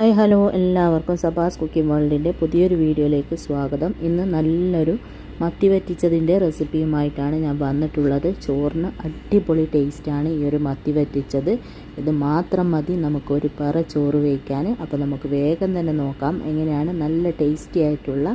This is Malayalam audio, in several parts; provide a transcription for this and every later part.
ഹായ് ഹലോ എല്ലാവർക്കും സബാസ് കുക്കിംഗ് വേൾഡിന്റെ പുതിയൊരു വീഡിയോയിലേക്ക് സ്വാഗതം. ഇന്ന് നല്ലൊരു മത്തി വറ്റിച്ചതിന്റെ റെസിപ്പിയുമായിട്ടാണ് ഞാൻ വന്നിട്ടുള്ളത്. ചോറിന് അടിപൊളി ടേസ്റ്റാണ് ഈ ഒരു മത്തി വറ്റിച്ചത് ഇത് മാത്രം മതി നമുക്കൊരു പറ ചോറ് വയ്ക്കാൻ അപ്പോൾ നമുക്ക് വേഗം തന്നെ നോക്കാം എങ്ങനെയാണ് നല്ല ടേസ്റ്റി ആയിട്ടുള്ള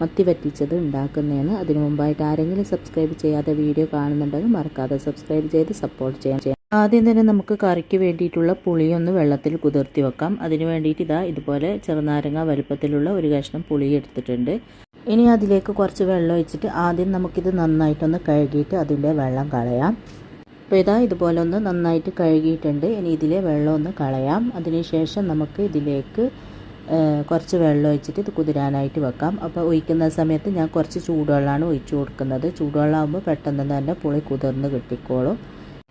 മത്തി വറ്റിച്ചത് ഉണ്ടാക്കുന്നതെന്ന്. അതിനു മുമ്പായിട്ട് ആരെങ്കിലും സബ്സ്ക്രൈബ് ചെയ്യാതെ വീഡിയോ കാണുന്നുണ്ടെങ്കിൽ മറക്കാതെ സബ്സ്ക്രൈബ് ചെയ്ത് സപ്പോർട്ട് ചെയ്യാൻ ആദ്യം തന്നെ നമുക്ക് കറിക്ക് വേണ്ടിയിട്ടുള്ള പുളിയൊന്ന് വെള്ളത്തിൽ കുതിർത്തി വെക്കാം. അതിന് വേണ്ടിയിട്ട് ഇതാ ഇതുപോലെ ചെറുനാരങ്ങ വലുപ്പത്തിലുള്ള ഒരു കഷ്ണം പുളി എടുത്തിട്ടുണ്ട്. ഇനി അതിലേക്ക് കുറച്ച് വെള്ളം ഒഴിച്ചിട്ട് ആദ്യം നമുക്കിത് നന്നായിട്ടൊന്ന് കഴുകിയിട്ട് അതിന്റെ വെള്ളം കളയാം. അപ്പോൾ ഇതാ ഇതുപോലെ ഒന്ന് നന്നായിട്ട് കഴുകിയിട്ടുണ്ട്. ഇനി ഇതിലെ വെള്ളം ഒന്ന് കളയാം. അതിനുശേഷം നമുക്ക് ഇതിലേക്ക് കുറച്ച് വെള്ളം ഒഴിച്ചിട്ട് ഇത് കുതിരാനായിട്ട് വെക്കാം. അപ്പോൾ ഒഴിക്കുന്ന സമയത്ത് ഞാൻ കുറച്ച് ചൂടുവെള്ളമാണ് ഒഴിച്ചു കൊടുക്കുന്നത്. ചൂടുവെള്ളമാകുമ്പോൾ പെട്ടെന്ന് തന്നെ പുളി കുതിർന്ന് കിട്ടിക്കോളും.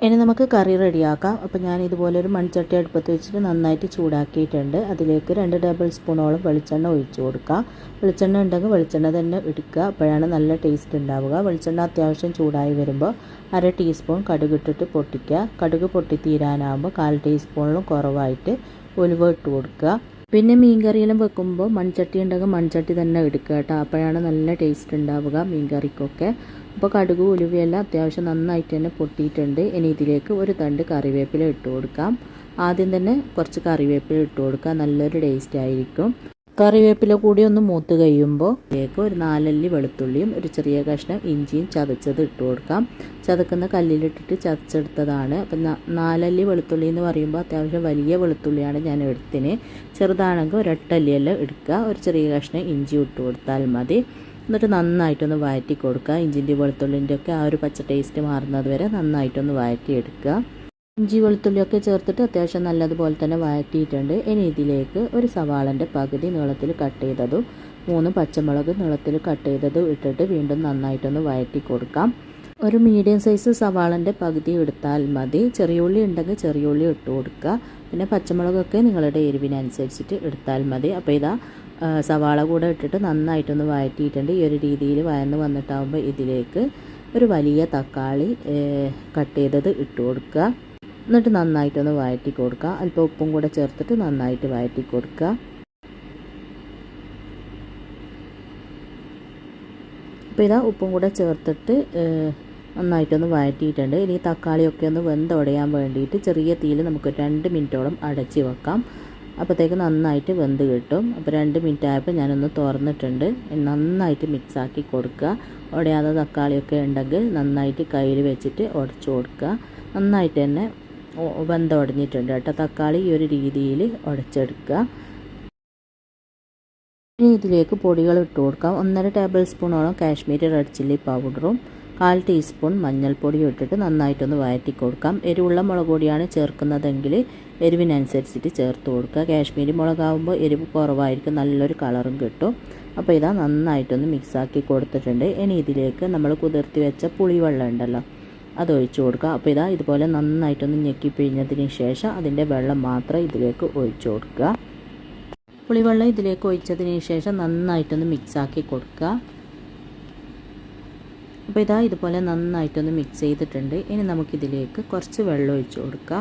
ഇനി നമുക്ക് കറി റെഡിയാക്കാം. അപ്പോൾ ഞാൻ ഇതുപോലെ ഒരു മൺചട്ടി അടുപ്പത്ത് വെച്ചിട്ട് നന്നായിട്ട് ചൂടാക്കിയിട്ടുണ്ട്. അതിലേക്ക് രണ്ട് ടേബിൾ സ്പൂണോളം വെളിച്ചെണ്ണ ഒഴിച്ചു കൊടുക്കുക വെളിച്ചെണ്ണ ഉണ്ടെങ്കിൽ വെളിച്ചെണ്ണ തന്നെ എടുക്കുക. അപ്പോഴാണ് നല്ല ടേസ്റ്റ് ഉണ്ടാവുക. വെളിച്ചെണ്ണ അത്യാവശ്യം ചൂടായി വരുമ്പോൾ അര ടീസ്പൂൺ കടുക് ഇട്ടിട്ട് പൊട്ടിക്കുക. കടുക് പൊട്ടി പൊട്ടിത്തീരാനാകുമ്പോൾ കാൽ ടീസ്പൂണിലും കുറവായിട്ട് ഒലിവ് ഇട്ട് കൊടുക്കുക. പിന്നെ മീൻകറിയെല്ലാം വെക്കുമ്പോൾ മൺചട്ടി ഉണ്ടെങ്കിൽ മൺചട്ടി തന്നെ എടുക്കുക കേട്ടോ. അപ്പോഴാണ് നല്ല ടേസ്റ്റ് ഉണ്ടാവുക മീൻകറിക്കൊക്കെ. അപ്പോൾ കടുക് ഉലുവയെല്ലാം അത്യാവശ്യം നന്നായിട്ട് തന്നെ പൊട്ടിയിട്ടുണ്ട്. ഇനി ഇതിലേക്ക് ഒരു തണ്ട് കറിവേപ്പില ഇട്ട് കൊടുക്കാം. ആദ്യം തന്നെ കുറച്ച് കറിവേപ്പില ഇട്ട് കൊടുക്കുക നല്ലൊരു ടേസ്റ്റ് ആയിരിക്കും. കറിവേപ്പില കൂടി ഒന്ന് മൂത്ത് കഴിയുമ്പോൾ ഇതിലേക്ക് ഒരു നാലല്ലി വെളുത്തുള്ളിയും ഒരു ചെറിയ കഷ്ണം ഇഞ്ചിയും ചതച്ചത് ഇട്ട് കൊടുക്കാം. ചതക്കുന്ന കല്ലിലിട്ടിട്ട് ചതച്ചെടുത്തതാണ്. അപ്പം നാലല്ലി വെളുത്തുള്ളി എന്ന് പറയുമ്പോൾ അത്യാവശ്യം വലിയ വെളുത്തുള്ളിയാണ് ഞാൻ എടുത്തിന്. ചെറുതാണെങ്കിൽ ഒരട്ടല്ലിയെല്ലാം എടുക്കുക. ഒരു ചെറിയ കഷ്ണം ഇഞ്ചി ഇട്ട് കൊടുത്താൽ മതി. എന്നിട്ട് നന്നായിട്ടൊന്ന് വഴറ്റി കൊടുക്കുക. ഇഞ്ചിന്റെ വെളുത്തുള്ളിന്റെ ഒക്കെ ആ ഒരു പച്ച ടേസ്റ്റ് മാറുന്നത് വരെ നന്നായിട്ടൊന്ന് വഴറ്റിയെടുക്കുക ഇഞ്ചി വെളുത്തുള്ളിയൊക്കെ ചേർത്തിട്ട് അത്യാവശ്യം നല്ലതുപോലെ തന്നെ വഴറ്റിയിട്ടുണ്ട്. ഇനി ഇതിലേക്ക് ഒരു സവാളന്റെ പകുതി നീളത്തിൽ കട്ട് ചെയ്തതും മൂന്ന് പച്ചമുളക് നീളത്തിൽ കട്ട് ചെയ്തതും ഇട്ടിട്ട് വീണ്ടും നന്നായിട്ടൊന്ന് വഴറ്റി കൊടുക്കാം. ഒരു മീഡിയം സൈസ് സവാളന്റെ പകുതി എടുത്താൽ മതി. ചെറിയ ഉള്ളി ഉണ്ടെങ്കിൽ ചെറിയ ഉള്ളി ഇട്ട് കൊടുക്കുക. പിന്നെ പച്ചമുളകൊക്കെ നിങ്ങളുടെ എരിവിനനുസരിച്ചിട്ട് എടുത്താൽ മതി. അപ്പോൾ ഇതാ സവാള കൂടെ ഇട്ടിട്ട് നന്നായിട്ടൊന്ന് വഴറ്റിയിട്ടുണ്ട്. ഈ ഒരു രീതിയിൽ വയന്ന് വന്നിട്ടാകുമ്പോൾ ഇതിലേക്ക് ഒരു വലിയ തക്കാളി കട്ട് ചെയ്തത് ഇട്ട് കൊടുക്കുക. എന്നിട്ട് നന്നായിട്ടൊന്ന് വഴറ്റി കൊടുക്കുക. അല്പം ഉപ്പും കൂടെ ചേർത്തിട്ട് നന്നായിട്ട് വഴറ്റി കൊടുക്കുക. അപ്പോൾ ഇതാ ഉപ്പും കൂടെ ചേർത്തിട്ട് നന്നായിട്ടൊന്ന് വഴറ്റിയിട്ടുണ്ട്. ഇനി തക്കാളിയൊക്കെ ഒന്ന് വെന്തൊടയാൻ വേണ്ടിയിട്ട് ചെറിയ തീയിൽ നമുക്ക് രണ്ട് മിനിറ്റോളം അടച്ച് വെക്കാം. അപ്പോഴത്തേക്ക് നന്നായിട്ട് വെന്ത് കിട്ടും. അപ്പോൾ രണ്ട് മിനിറ്റ് ആയപ്പോൾ ഞാനൊന്ന് തുറന്നിട്ടുണ്ട്. നന്നായിട്ട് മിക്സാക്കി കൊടുക്കുക. ഉടയാതെ തക്കാളിയൊക്കെ ഉണ്ടെങ്കിൽ നന്നായിട്ട് കയ്യിൽ വെച്ചിട്ട് ഉടച്ചു കൊടുക്കുക. നന്നായിട്ട് തന്നെ വെന്ത് ഉടഞ്ഞിട്ടുണ്ട് കേട്ടോ. തക്കാളി ഈ ഒരു രീതിയിൽ ഉടച്ചെടുക്കുക ഇനി ഇതിലേക്ക് പൊടികൾ ഇട്ട് കൊടുക്കാം. ഒന്നര ടേബിൾ സ്പൂണോളം കാശ്മീരി റെഡ് ചില്ലി പൗഡറും കാൽ ടീസ്പൂൺ മഞ്ഞൾപ്പൊടിയും ഇട്ടിട്ട് നന്നായിട്ടൊന്ന് വഴറ്റി കൊടുക്കാം. എരിവുള്ള മുളക് പൊടിയാണ് ചേർക്കുന്നതെങ്കിൽ എരിവിനനുസരിച്ചിട്ട് ചേർത്ത് കൊടുക്കുക. കാശ്മീരി മുളകാവുമ്പോൾ എരിവ് കുറവായിരിക്കും നല്ലൊരു കളറും കിട്ടും. അപ്പോൾ ഇതാ നന്നായിട്ടൊന്ന് മിക്സാക്കി കൊടുത്തിട്ടുണ്ട്. ഇനി ഇതിലേക്ക് നമ്മൾ കുതിർത്തി വെച്ച പുളിവെള്ളം ഉണ്ടല്ലോ അത് ഒഴിച്ചു കൊടുക്കുക. അപ്പോൾ ഇതാ ഇതുപോലെ നന്നായിട്ടൊന്ന് ഞെക്കി പിഴിഞ്ഞതിന് ശേഷം അതിന്റെ വെള്ളം മാത്രം ഇതിലേക്ക് ഒഴിച്ചു കൊടുക്കുക. പുളിവെള്ളം ഇതിലേക്ക് ഒഴിച്ചതിന് ശേഷം നന്നായിട്ടൊന്ന് മിക്സാക്കി കൊടുക്കുക. അപ്പോൾ ഇതാ ഇതുപോലെ നന്നായിട്ടൊന്ന് മിക്സ് ചെയ്തിട്ടുണ്ട്. ഇനി നമുക്കിതിലേക്ക് കുറച്ച് വെള്ളം ഒഴിച്ചു കൊടുക്കുക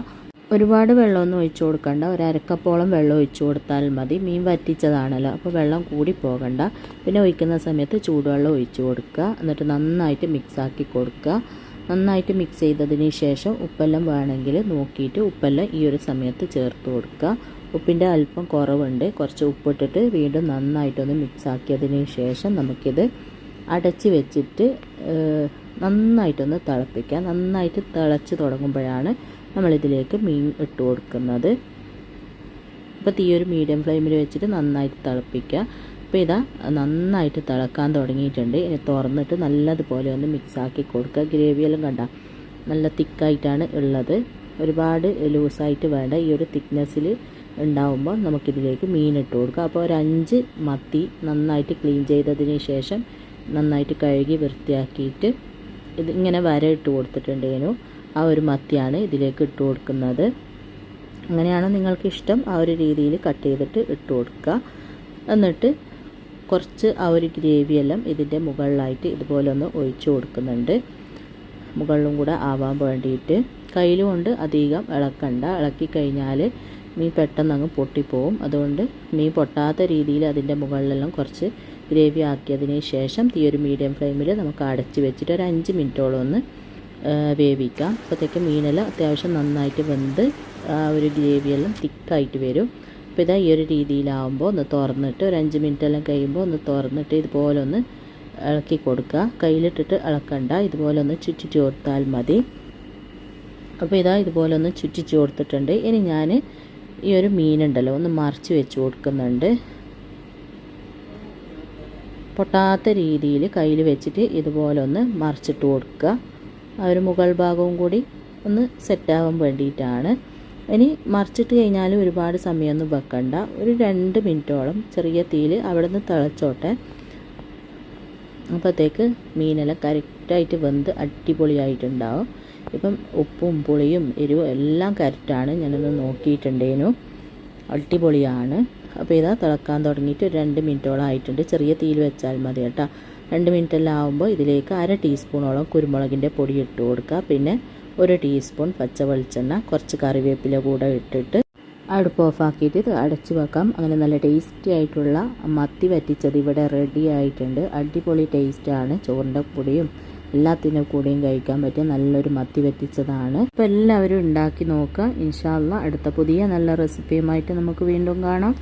ഒരുപാട് വെള്ളമൊന്നും ഒഴിച്ചു കൊടുക്കണ്ട. ഒരു അരക്കപ്പോളം വെള്ളം ഒഴിച്ചു കൊടുത്താൽ മതി. മീൻ വറ്റിച്ചതാണല്ലോ. അപ്പോൾ വെള്ളം കൂടി പോകണ്ട. പിന്നെ ഒഴിക്കുന്ന സമയത്ത് ചൂടുവെള്ളം ഒഴിച്ചു കൊടുക്കുക. എന്നിട്ട് നന്നായിട്ട് മിക്സാക്കി കൊടുക്കുക. നന്നായിട്ട് മിക്സ് ചെയ്തതിന് ശേഷം ഉപ്പെല്ലാം വേണമെങ്കിൽ നോക്കിയിട്ട് ഉപ്പെല്ലാം ഈ ഒരു സമയത്ത് ചേർത്ത് കൊടുക്കുക. ഉപ്പിന്റെ അല്പം കുറവുണ്ട്. കുറച്ച് ഉപ്പിട്ടിട്ട് വീണ്ടും നന്നായിട്ടൊന്ന് മിക്സ് ആക്കിയതിന് ശേഷം നമുക്കിത് അടച്ച് വെച്ചിട്ട് നന്നായിട്ടൊന്ന് തിളപ്പിക്കുക നന്നായിട്ട് തിളച്ച് തുടങ്ങുമ്പോഴാണ് നമ്മളിതിലേക്ക് മീൻ ഇട്ട് കൊടുക്കുന്നത്. അപ്പോൾ തീ ഒരു മീഡിയം ഫ്ലെയിമിൽ വെച്ചിട്ട് നന്നായിട്ട് തിളപ്പിക്കുക അപ്പോൾ ഇതാ നന്നായിട്ട് തിളക്കാൻ തുടങ്ങിയിട്ടുണ്ട്. ഇനി തുറന്നിട്ട് നല്ലതുപോലെ ഒന്ന് മിക്സാക്കി കൊടുക്കുക. ഗ്രേവിയെല്ലാം കണ്ട നല്ല തിക്കായിട്ടാണ് ഉള്ളത്. ഒരുപാട് ലൂസായിട്ട് വേണ്ട ഈ ഒരു തിക്നെസ്സിൽ ഉണ്ടാവുമ്പോൾ നമുക്കിതിലേക്ക് മീൻ ഇട്ട് കൊടുക്കുക അപ്പോൾ ഒരു അഞ്ച് മത്തി നന്നായിട്ട് ക്ലീൻ ചെയ്തതിന് ശേഷം നന്നായിട്ട് കഴുകി വൃത്തിയാക്കിയിട്ട് ഇത് ഇങ്ങനെ വര ഇട്ട് കൊടുത്തിട്ടുണ്ടേനു ആ ഒരു മത്തിയാണ് ഇതിലേക്ക് ഇട്ട് കൊടുക്കുന്നത്. അങ്ങനെയാണ് നിങ്ങൾക്ക് ഇഷ്ടം. ആ ഒരു രീതിയിൽ കട്ട് ചെയ്തിട്ട് ഇട്ട് കൊടുക്കുക. എന്നിട്ട് കുറച്ച് ആ ഒരു ഗ്രേവിയെല്ലാം ഇതിന്റെ മുകളിലായിട്ട് ഇതുപോലെ ഒന്ന് ഒഴിച്ചു കൊടുക്കുന്നുണ്ട്. മുകളിലും കൂടെ ആവാൻ വേണ്ടിയിട്ട്. കയ്യിൽ കൊണ്ട് അധികം ഇളക്കണ്ട. ഇളക്കി കഴിഞ്ഞാൽ മീൻ പെട്ടെന്ന് അങ്ങ് പൊട്ടിപ്പോവും. അതുകൊണ്ട് മീൻ പൊട്ടാത്ത രീതിയിൽ അതിന്റെ മുകളിലെല്ലാം കുറച്ച് ഗ്രേവി ആക്കിയതിന് ശേഷം തീ ഒരു മീഡിയം ഫ്ലെയിമിൽ നമുക്ക് അടച്ച് വെച്ചിട്ട് ഒരു അഞ്ച് മിനിറ്റോളം ഒന്ന് വേവിക്കാം. അപ്പോഴത്തേക്ക് മീനെല്ലാം അത്യാവശ്യം നന്നായിട്ട് വെന്ത് ആ ഒരു ഗ്രേവിയെല്ലാം തിക്കായിട്ട് വരും. അപ്പോൾ ഇതാ ഈ ഒരു രീതിയിലാവുമ്പോൾ ഒന്ന് തുറന്നിട്ട് ഒരു അഞ്ച് മിനിറ്റ് എല്ലാം കഴിയുമ്പോൾ ഒന്ന് തുറന്നിട്ട് ഇതുപോലെ ഒന്ന് ഇളക്കി കൊടുക്കുക. കയ്യിലിട്ടിട്ട് ഇളക്കണ്ട ഇതുപോലെ ഒന്ന് ചുറ്റിച്ച് കൊടുത്താൽ മതി. അപ്പോൾ ഇതാ ഇതുപോലെ ഒന്ന് ചുറ്റിച്ച് കൊടുത്തിട്ടുണ്ട്. ഇനി ഞാൻ ഈ ഒരു മീനുണ്ടല്ലോ ഒന്ന് മറിച്ച് വെച്ച് കൊടുക്കുന്നുണ്ട്. പൊട്ടാത്ത രീതിയിൽ കയ്യിൽ വെച്ചിട്ട് ഇതുപോലെ ഒന്ന് മറിച്ചിട്ട് കൊടുക്കുക. ആ ഒരു മുകൾ ഭാഗവും കൂടി ഒന്ന് സെറ്റാവാൻ വേണ്ടിയിട്ടാണ്. ഇനി മറിച്ചിട്ട് കഴിഞ്ഞാൽ ഒരുപാട് സമയമൊന്നും വെക്കണ്ട. ഒരു രണ്ട് മിനിറ്റോളം ചെറിയ തീയിൽ അവിടെ നിന്ന് തിളച്ചോട്ടെ. അപ്പോഴത്തേക്ക് മീനെല്ലാം കറക്റ്റായിട്ട് വെന്ത് അടിപൊളിയായിട്ടുണ്ടാവും. ഇപ്പം ഉപ്പും പുളിയും എരിവും എല്ലാം കറക്റ്റാണ്. ഞാനൊന്ന് നോക്കിയിട്ടുണ്ടേനു. അടിപൊളിയാണ്. അപ്പോൾ ഇതാ തിളക്കാൻ തുടങ്ങിയിട്ട് ഒരു രണ്ട് മിനിറ്റോളം ആയിട്ടുണ്ട്. ചെറിയ തീയിൽ വെച്ചാൽ മതി കേട്ടോ. രണ്ട് മിനിറ്റ് എല്ലാം ആകുമ്പോൾ ഇതിലേക്ക് അര ടീസ്പൂണോളം കുരുമുളകിന്റെ പൊടി ഇട്ട് കൊടുക്കുക. പിന്നെ ഒരു ടീസ്പൂൺ പച്ച വെളിച്ചെണ്ണ കുറച്ച് കറിവേപ്പില കൂടെ ഇട്ടിട്ട് അടുപ്പ് ഓഫാക്കിയിട്ട് ഇത് അടച്ചു വെക്കാം. അങ്ങനെ നല്ല ടേസ്റ്റി ആയിട്ടുള്ള മത്തി വറ്റിച്ചത് ഇവിടെ റെഡി ആയിട്ടുണ്ട്. അടിപൊളി ടേസ്റ്റാണ് ചോറിന്റെ കൂടെയും എല്ലാത്തിന്റെ കൂടെയും കഴിക്കാൻ പറ്റിയ നല്ലൊരു മത്തി വെറ്റിച്ചതാണ് അപ്പോൾ എല്ലാവരും ഉണ്ടാക്കി നോക്കുക ഇൻഷാല്ല അടുത്ത പുതിയ നല്ല റെസിപ്പിയുമായിട്ട് നമുക്ക് വീണ്ടും കാണാം.